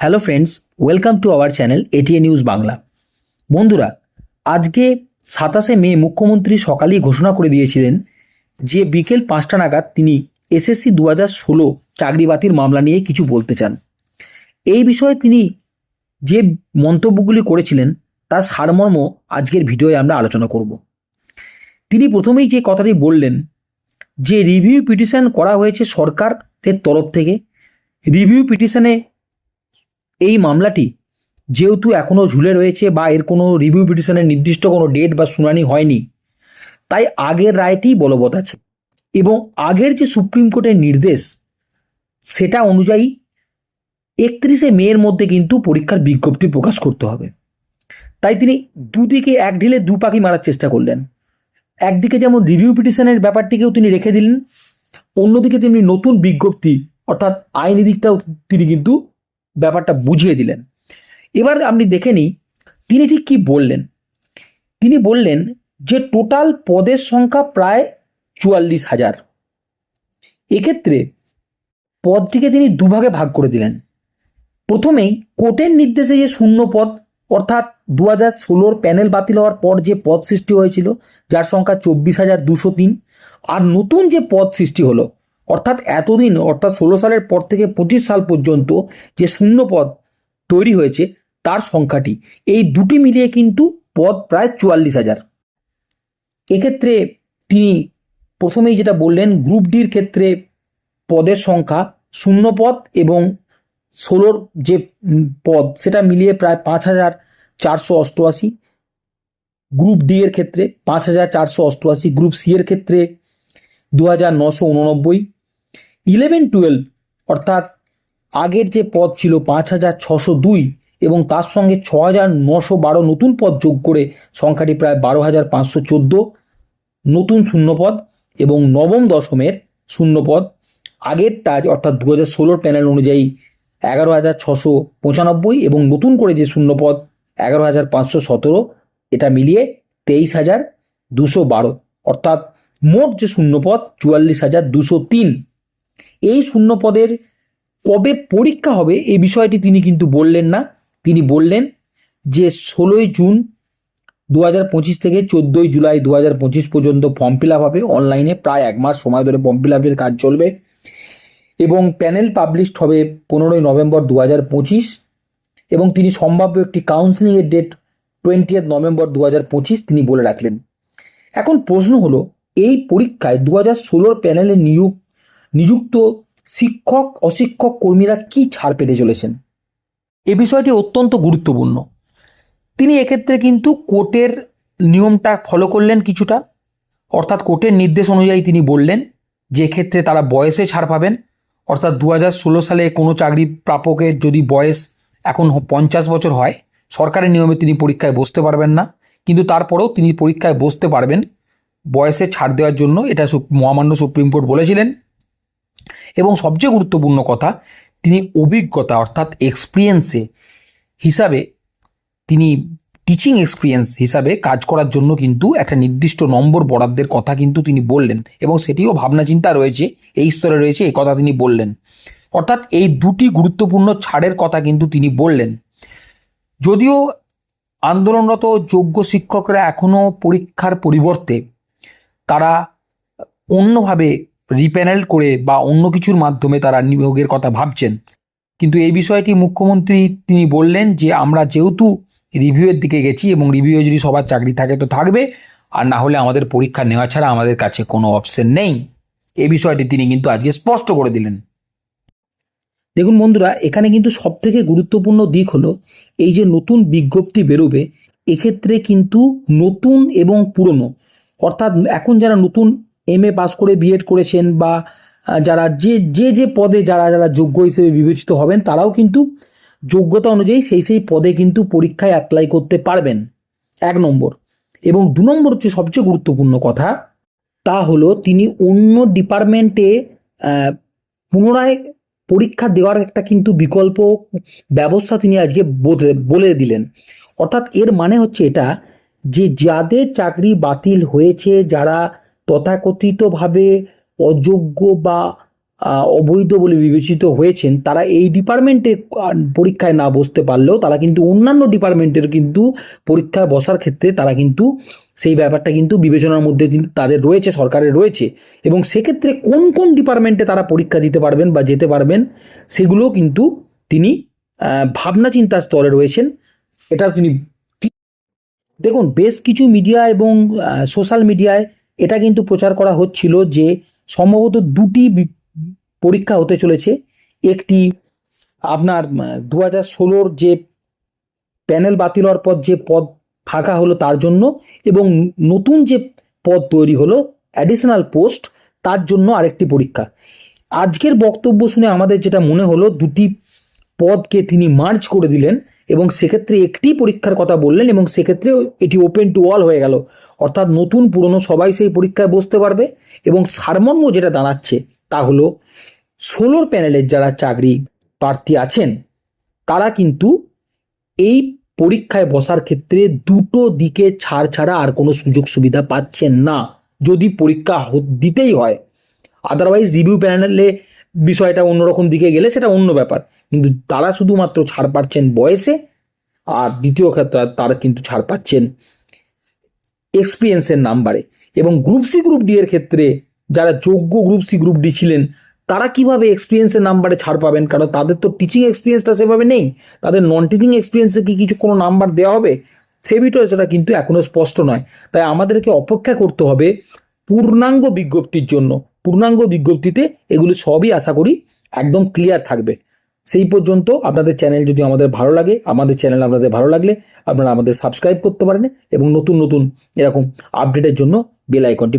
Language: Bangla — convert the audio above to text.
Hello friends welcome to our channel ATA news Bangla বন্ধুরা, আজকে সাতাশে মে মুখ্যমন্ত্রী সকালেই ঘোষণা করে দিয়েছিলেন যে বিকেল পাঁচটা নাগাদ তিনি এসএসসি দু হাজার ষোলো চাকরি বাতিল মামলা নিয়ে কিছু বলতে চান। এই বিষয়ে তিনি যে মন্তব্যগুলি করেছিলেন, তার সারমর্ম আজকের ভিডিওয়ে আমরা আলোচনা করব। তিনি প্রথমেই যে কথাটি বললেন, যে রিভিউ পিটিশন করা হয়েছে সরকারের তরফ থেকে রিভিউ পিটিশনে এই মামলাটি যেহেতু এখনও ঝুলে রয়েছে বা এর কোনো রিভিউ পিটিশনের নির্দিষ্ট কোনো ডেট বা শুনানি হয়নি, তাই আগের রায়টি বলবৎ আছে এবং আগের যে সুপ্রিম কোর্টের নির্দেশ, সেটা অনুযায়ী একত্রিশে মেয়ের মধ্যে কিন্তু পরীক্ষার বিজ্ঞপ্তি প্রকাশ করতে হবে। তাই তিনি দুদিকে এক ঢিলে দু পাখি মারার চেষ্টা করলেন। একদিকে যেমন রিভিউ পিটিশনের ব্যাপারটিকেও তিনি রেখে দিলেন, অন্যদিকে তেমনি নতুন বিজ্ঞপ্তি, অর্থাৎ আইনি দিকটাও তিনি কিন্তু ব্যাপারটা বুঝিয়ে দিলেন। এবার আপনি দেখে নিই, তিনি ঠিক কি বললেন? তিনি বললেন যে টোটাল পদের সংখ্যা প্রায় চুয়াল্লিশ হাজার। এক্ষেত্রে পদটিকে তিনি দুভাগে ভাগ করে দিলেন। প্রথমেই কোর্টের নির্দেশে যে শূন্য পদ, অর্থাৎ দু হাজার ষোলোর প্যানেল বাতিল হওয়ার পর যে পদ সৃষ্টি হয়েছিল, যার সংখ্যা চব্বিশ হাজার দুশো তিন, আর নতুন যে পদ সৃষ্টি হলো অর্থাৎ এতদিন, অর্থাৎ ষোলো সালের পর থেকে পঁচিশ সাল পর্যন্ত যে শূন্য পদ তৈরি হয়েছে, তার সংখ্যাটি। এই দুটি মিলিয়ে কিন্তু পদ প্রায় চুয়াল্লিশ হাজার। এক্ষেত্রে তিনি প্রথমেই যেটা বললেন, গ্রুপ ডির ক্ষেত্রে পদের সংখ্যা শূন্য পদ এবং ষোলোর যে পদ, সেটা মিলিয়ে প্রায় পাঁচ হাজার চারশো অষ্টআশি। গ্রুপ ডি এর ক্ষেত্রে পাঁচ হাজার চারশো অষ্টআশি। গ্রুপ সি এর ক্ষেত্রে দু হাজার নশো উননব্বই। ইলেভেন টুয়েলভ, অর্থাৎ আগের যে পদ ছিল পাঁচ হাজার ছশো দুই এবং তার সঙ্গে ছ হাজার নশো বারো নতুন পদ যোগ করে সংখ্যাটি প্রায় বারো হাজার পাঁচশো চোদ্দ, নতুন শূন্যপদ এবং নবম দশমের শূন্যপদ। আগেরটা অর্থাৎ দু হাজার ষোলোর প্যানেল অনুযায়ী এগারো হাজার ছশো পঁচানব্বই এবং নতুন করে যে শূন্যপদ এগারো হাজার পাঁচশো সতেরো, এটা মিলিয়ে তেইশ হাজার দুশো বারো। অর্থাৎ মোট যে শূন্যপদ, চুয়াল্লিশ হাজার দুশো তিন। এই শূন্যপদের কবে পরীক্ষা হবে এই বিষয়টি তিনি কিন্তু বললেন না। তিনি বললেন যে ষোলোই জুন দু হাজার পঁচিশ থেকে চোদ্দোই জুলাই দু হাজার পঁচিশ পর্যন্ত ফর্ম ফিল আপ হবে। অনলাইনে প্রায় এক মাস সময় ধরে ফর্ম ফিল আপের কাজ চলবে এবং প্যানেল পাবলিশড হবে পনেরোই নভেম্বর দু হাজার পঁচিশ এবং তিনি সম্ভাব্য একটি কাউন্সিলিংয়ের ডেট টোয়েন্টিয়েথ নভেম্বর দু তিনি বলে রাখলেন। এখন প্রশ্ন হলো, এই পরীক্ষায় দু হাজার ষোলোর প্যানেলে নিয়োগ নিযুক্ত শিক্ষক, অশিক্ষক কর্মীরা কি ছাড় পেতে চলেছেন? এ বিষয়টি অত্যন্ত গুরুত্বপূর্ণ। তিনি এক্ষেত্রে কিন্তু কোর্টের নিয়মটা ফলো করলেন কিছুটা। অর্থাৎ কোর্টের নির্দেশ অনুযায়ী তিনি বললেন যে ক্ষেত্রে তারা বয়সে ছাড় পাবেন। অর্থাৎ দু হাজার ষোলো সালে কোনো চাকরি প্রাপকের যদি বয়স এখন পঞ্চাশ বছর হয় সরকারি নিয়মে তিনি পরীক্ষায় বসতে পারবেন না। কিন্তু তারপরেও তিনি পরীক্ষায় বসতে পারবেন। বয়সে ছাড় দেওয়ার জন্য এটা মহামান্য সুপ্রিম কোর্ট বলেছিলেন। এবং সবচেয়ে গুরুত্বপূর্ণ কথা, তিনি অভিজ্ঞতা অর্থাৎ এক্সপিরিয়েন্সে হিসাবে, তিনি টিচিং এক্সপিরিয়েন্স হিসাবে কাজ করার জন্য কিন্তু একটা নির্দিষ্ট নম্বর বরাদ্দের কথা কিন্তু তিনি বললেন এবং সেটিও ভাবনা চিন্তা রয়েছে, এই স্তরে রয়েছে, এই কথা তিনি বললেন। অর্থাৎ এই দুটি গুরুত্বপূর্ণ ছাড়ের কথা কিন্তু তিনি বললেন। যদিও আন্দোলনরত যোগ্য শিক্ষকরা এখনও পরীক্ষার পরিবর্তে তারা অন্যভাবে রিপ্যানেল করে বা অন্য কিছুর মাধ্যমে তারা নিয়োগের কথা ভাবছেন। কিন্তু এই বিষয়টি মুখ্যমন্ত্রী তিনি বললেন যে, আমরা যেহেতু রিভিউয়ের দিকে গেছি এবং রিভিউয়ে যদি সবার চাকরি থাকে তো থাকবে, আর না হলে আমাদের পরীক্ষা নেওয়া ছাড়া আমাদের কাছে কোনো অপশন নেই। এ বিষয়টি তিনি কিন্তু আজকে স্পষ্ট করে দিলেন। দেখুন বন্ধুরা, এখানে কিন্তু সব থেকে গুরুত্বপূর্ণ দিক হলো, এই যে নতুন বিজ্ঞপ্তি বেরোবে, এক্ষেত্রে কিন্তু নতুন এবং পুরনো, অর্থাৎ এখন যারা নতুন এম এ পাস করে বিএড করেছেন বা যারা যে যে যে পদে যারা যারা যোগ্য হিসেবে বিবেচিত হবেন, তারাও কিন্তু যোগ্যতা অনুযায়ী সেই সেই পদে কিন্তু পরীক্ষায় অ্যাপ্লাই করতে পারবেন। এক নম্বর। এবং দু নম্বর হচ্ছে সবচেয়ে গুরুত্বপূর্ণ কথা, তা হলো তিনি অন্য ডিপার্টমেন্টে পুনরায় পরীক্ষা দেওয়ার একটা কিন্তু বিকল্প ব্যবস্থা তিনি আজকে বলে দিলেন। অর্থাৎ এর মানে হচ্ছে এটা যে, যাদের চাকরি বাতিল হয়েছে, যারা তথাকথিতভাবে অযোগ্য বা অবৈধ বলে বিবেচিত হয়েছেন, তারা এই ডিপার্টমেন্টে পরীক্ষায় না বসতে পারলেও তারা কিন্তু অন্যান্য ডিপার্টমেন্টের কিন্তু পরীক্ষায় বসার ক্ষেত্রে তারা কিন্তু সেই ব্যাপারটা কিন্তু বিবেচনার মধ্যে কিন্তু তাদের রয়েছে, সরকারের রয়েছে। এবং সেক্ষেত্রে কোন কোন ডিপার্টমেন্টে তারা পরীক্ষা দিতে পারবেন বা যেতে পারবেন সেগুলো কিন্তু তিনি ভাবনা চিন্তার স্তরে রয়েছেন। এটা তিনি, দেখুন, বেশ কিছু মিডিয়া এবং সোশ্যাল মিডিয়ায় এটা কিন্তু প্রচার করা হচ্ছিল যে সম্ভবত দুটি পরীক্ষা হতে চলেছে। একটি আপনার দু হাজার ষোলোর যে প্যানেল বাতিল হওয়ার পর যে পদ ফাঁকা হলো তার জন্য এবং নতুন যে পদ তৈরি হলো অ্যাডিশনাল পোস্ট তার জন্য আরেকটি পরীক্ষা। আজকের বক্তব্য শুনে আমাদের যেটা মনে হলো, দুটি পদকে তিনি মার্জ করে দিলেন এবং সেক্ষেত্রে একটি পরীক্ষার কথা বললেন এবং সেক্ষেত্রে এটি ওপেন টু অল হয়ে গেল। অর্থাৎ নতুন পুরনো সবাই সেই পরীক্ষায় বসতে পারবে এবং সারমর্ম যেটা দাঁড়াচ্ছে তা হলো ষোলোর প্যানেলের যারা চাকরি প্রার্থী আছেন, তারা কিন্তু এই পরীক্ষায় বসার ক্ষেত্রে দুটো দিকে ছাড় ছাড়া আর কোনো সুযোগ সুবিধা পাচ্ছেন না, যদি পরীক্ষা দিতেই হয়। আদারওয়াইজ রিভিউ প্যানেলে বিষয়টা অন্যরকম দিকে গেলে সেটা অন্য ব্যাপার। কিন্তু তারা শুধুমাত্র ছাড় পাচ্ছেন বয়সে, আর দ্বিতীয় ক্ষেত্রে তারা কিন্তু ছাড় পাচ্ছেন এক্সপিরিয়েন্সের নাম্বারে এবং গ্রুপ সি গ্রুপ ডি এর ক্ষেত্রে যারা যোগ্য গ্রুপ সি গ্রুপ ডি ছিলেন, তারা কীভাবে এক্সপিরিয়েন্সের নাম্বারে ছাড় পাবেন? কারণ তাদের তো টিচিং এক্সপিরিয়েন্সটা সেভাবে নেই। তাদের নন টিচিং এক্সপিরিয়েন্সে কি কিছু কোনো নাম্বার দেওয়া হবে? সে বিষয়টা কিন্তু এখনও স্পষ্ট নয়। তাই আমাদেরকে অপেক্ষা করতে হবে পূর্ণাঙ্গ বিজ্ঞপ্তির জন্য। পূর্ণাঙ্গ বিজ্ঞপ্তিতে এগুলো সবই আশা করি একদম ক্লিয়ার থাকবে। সেই পর্যন্ত আপনাদের চ্যানেল যদি আমাদের ভালো লাগে, আমাদের চ্যানেল আপনাদের ভালো লাগলে আপনারা আমাদের সাবস্ক্রাইব করতে পারেন এবং নতুন নতুন এরকম আপডেটের জন্য বেল আইকনটি